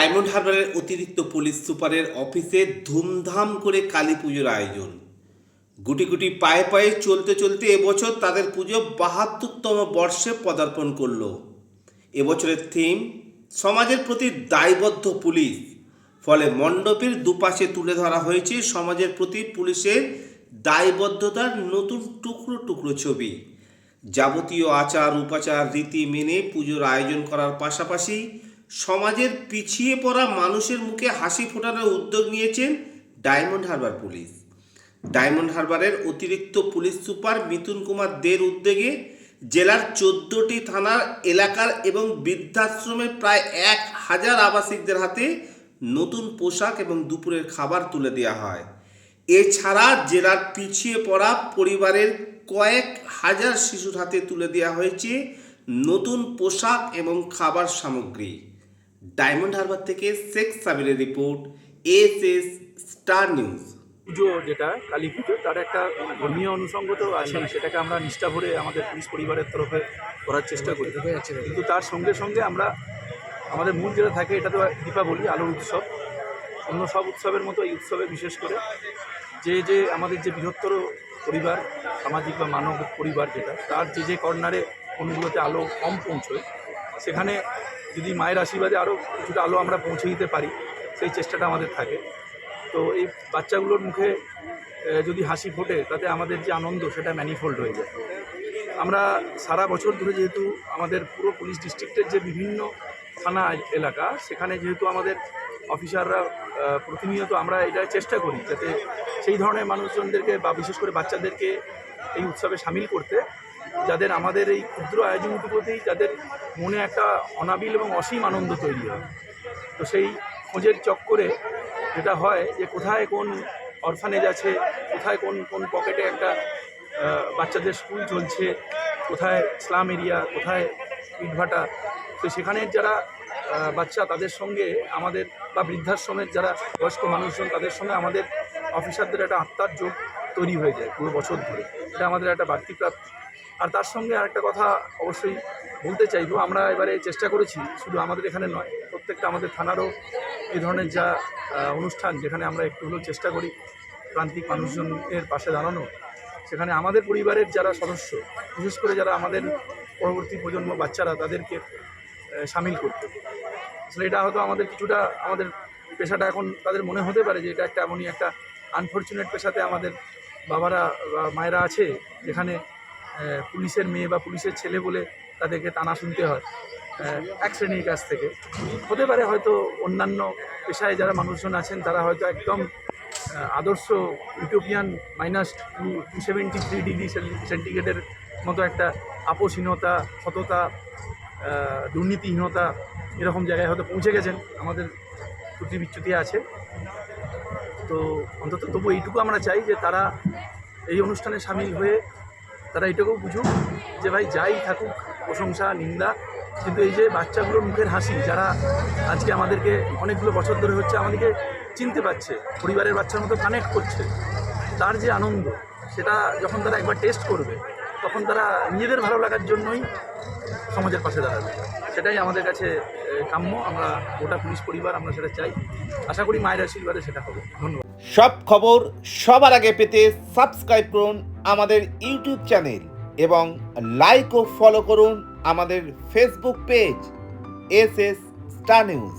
Diamond হারবারের অতিরিক্ত police সুপারের অফিসে ধুমধাম করে কালী পুজোর আয়োজন। গুটি গুটি পায়ে পায়ে চলতে চলতে এবছর তাদের পুজো বাহাত্তরতম বর্ষে পদার্পণ করল। এবছরের থিম সমাজের প্রতি দায়বদ্ধ পুলিশ। ফলে মণ্ডপের দুপাশে তুলে ধরা হয়েছে সমাজের প্রতি পুলিশের দায়বদ্ধতার নতুন টুকরো টুকরো ছবি। যাবতীয় আচার উপাচার রীতি মেনে পুজোর আয়োজন করার পাশাপাশি সমাজের পিছিয়ে পড়া মানুষের মুখে হাসি ফোটানোর উদ্যোগ নিয়েছেন ডায়মন্ড হারবার পুলিশ। ডায়মন্ড হারবারের অতিরিক্ত পুলিশ সুপার মিথুন কুমার দের উদ্যোগে জেলার চোদ্দটি থানার এলাকার এবং বৃদ্ধাশ্রমে প্রায় এক হাজার আবাসিকদের হাতে নতুন পোশাক এবং দুপুরের খাবার তুলে দেওয়া হয়। এছাড়া জেলার পিছিয়ে পড়া পরিবারের কয়েক হাজার শিশুর হাতে তুলে দেওয়া হয়েছে নতুন পোশাক এবং খাবার সামগ্রী। ডায়মন্ড হারবার থেকে Sheikh সাবিরের report S S Star News. পুজো যেটা, কালী পুজো, তার একটা ধর্মীয় অনুষঙ্গ তো আছে সেটাকে আমরা নিষ্ঠা ভরে আমাদের পুলিশ পরিবারের তরফে করার চেষ্টা করি। কিন্তু তার সঙ্গে সঙ্গে আমরা, আমাদের মূল যেটা থাকে এটা তো দীপাবলি, আলোর উৎসব। অন্য সব উৎসবের মতো এই উৎসবে বিশেষ করে যে যে আমাদের যে বৃহত্তর পরিবার, সামাজিক বা মানব পরিবার যেটা, তার যে যে কর্নারে কোনগুলোতে আলো কম পৌঁছয়, সেখানে যদি মায়ের আশীর্বাদে আরও কিছুটা আলো আমরা পৌঁছে দিতে পারি, সেই চেষ্টাটা আমাদের থাকে। তো এই বাচ্চাগুলোর মুখে যদি হাসি ফোটে, তাতে আমাদের যে আনন্দ, সেটা ম্যানিফোল্ড হয়ে যায়। আমরা সারা বছর ধরে যেহেতু আমাদের পুরো পুলিশ ডিস্ট্রিক্টের যে বিভিন্ন থানা এলাকা, সেখানে যেহেতু আমাদের অফিসাররা প্রতিনিয়ত আমরা এটা চেষ্টা করি, যাতে সেই ধরনের মানুষজনদেরকে বা বিশেষ করে বাচ্চাদেরকে এই উৎসবে সামিল করতে যাদের আমাদের এই ক্ষুদ্র আয়োজনটুকুতেই যাদের মনে একটা অনাবিল এবং অসীম আনন্দ তৈরি হয়। তো সেই খোঁজের চক্করে যেটা হয় যে কোথায় কোন অরফানেজ আছে, কোথায় কোন কোন পকেটে একটা বাচ্চাদের স্কুল চলছে, কোথায় স্লাম এরিয়া, কোথায় ইটভাটা, তো সেখানে যারা বাচ্চা তাদের সঙ্গে আমাদের বা বৃদ্ধাশ্রমের যারা বয়স্ক মানুষজন তাদের সঙ্গে আমাদের অফিসারদের একটা আত্মার যোগ তৈরি হয়ে যায় পুরো বছর ধরে। এটা আমাদের একটা বাড়তি প্রাপ্তি। আর তার সঙ্গে আরেকটা কথা অবশ্যই বলতে চাইব, আমরা এবারে চেষ্টা করেছি, শুধু আমাদের এখানে নয়, প্রত্যেকটা আমাদের থানারও এই ধরনের যা অনুষ্ঠান যেখানে আমরা একটু হলেও চেষ্টা করি প্রান্তিক মানুষজনের পাশে দাঁড়ানো সেখানে আমাদের পরিবারের যারা সদস্য, বিশেষ করে যারা আমাদের পরবর্তী প্রজন্ম বাচ্চারা, তাদেরকে সামিল করতে। আসলে এটা হয়তো আমাদের কিছুটা, আমাদের পেশাটা এখন তাদের মনে হতে পারে যে এটা একটা এমনই একটা আনফর্চুনেট পেশাতে আমাদের বাবারা বা মায়েরা আছে, যেখানে পুলিশের মেয়ে বা পুলিশের ছেলে বলে তাদেরকে টানা শুনতে হয় এক শ্রেণির কাছ থেকে। হতে পারে হয়তো অন্যান্য পেশায় যারা মানুষজন আছেন, তারা হয়তো একদম আদর্শ utopian minus two two seventy three degree সেন্টিগ্রেডের মতো একটা আপোষহীনতা, সততা দুর্নীতিহীনতা এরকম জায়গায় হয়তো পৌঁছে গেছেন, আমাদের ত্রুটি বিচ্যুতি আছে। তো অন্তত তবু এইটুকু আমরা চাই যে তারা এই অনুষ্ঠানে সামিল হয়ে তারা এটুকু বুঝুক যে ভাই যাই থাকুক, প্রশংসা, নিন্দা, কিন্তু এই যে বাচ্চাগুলোর মুখের হাসি, যারা আজকে আমাদেরকে অনেকগুলো বছর ধরে হচ্ছে আমাদেরকে চিনতে পারছে, পরিবারের বাচ্চার মতো কানেক্ট করছে, তার যে আনন্দ, সেটা যখন তারা একবার টেস্ট করবে, তখন তারা নিজেদের ভালো লাগার জন্যই সমাজের পাশে দাঁড়াবে। সেটাই আমাদের কাছে কাম্য, আমরা গোটা পুলিশ পরিবার আমরা সেটা চাই। আশা করি মায়ের আশীর্বাদে সেটা হবে। ধন্যবাদ। সব খবর সবার আগে পেতে সাবস্ক্রাইব করুন আমাদের ইউটিউব চ্যানেল এবং লাইক ও ফলো করুন আমাদের Facebook page S S Star News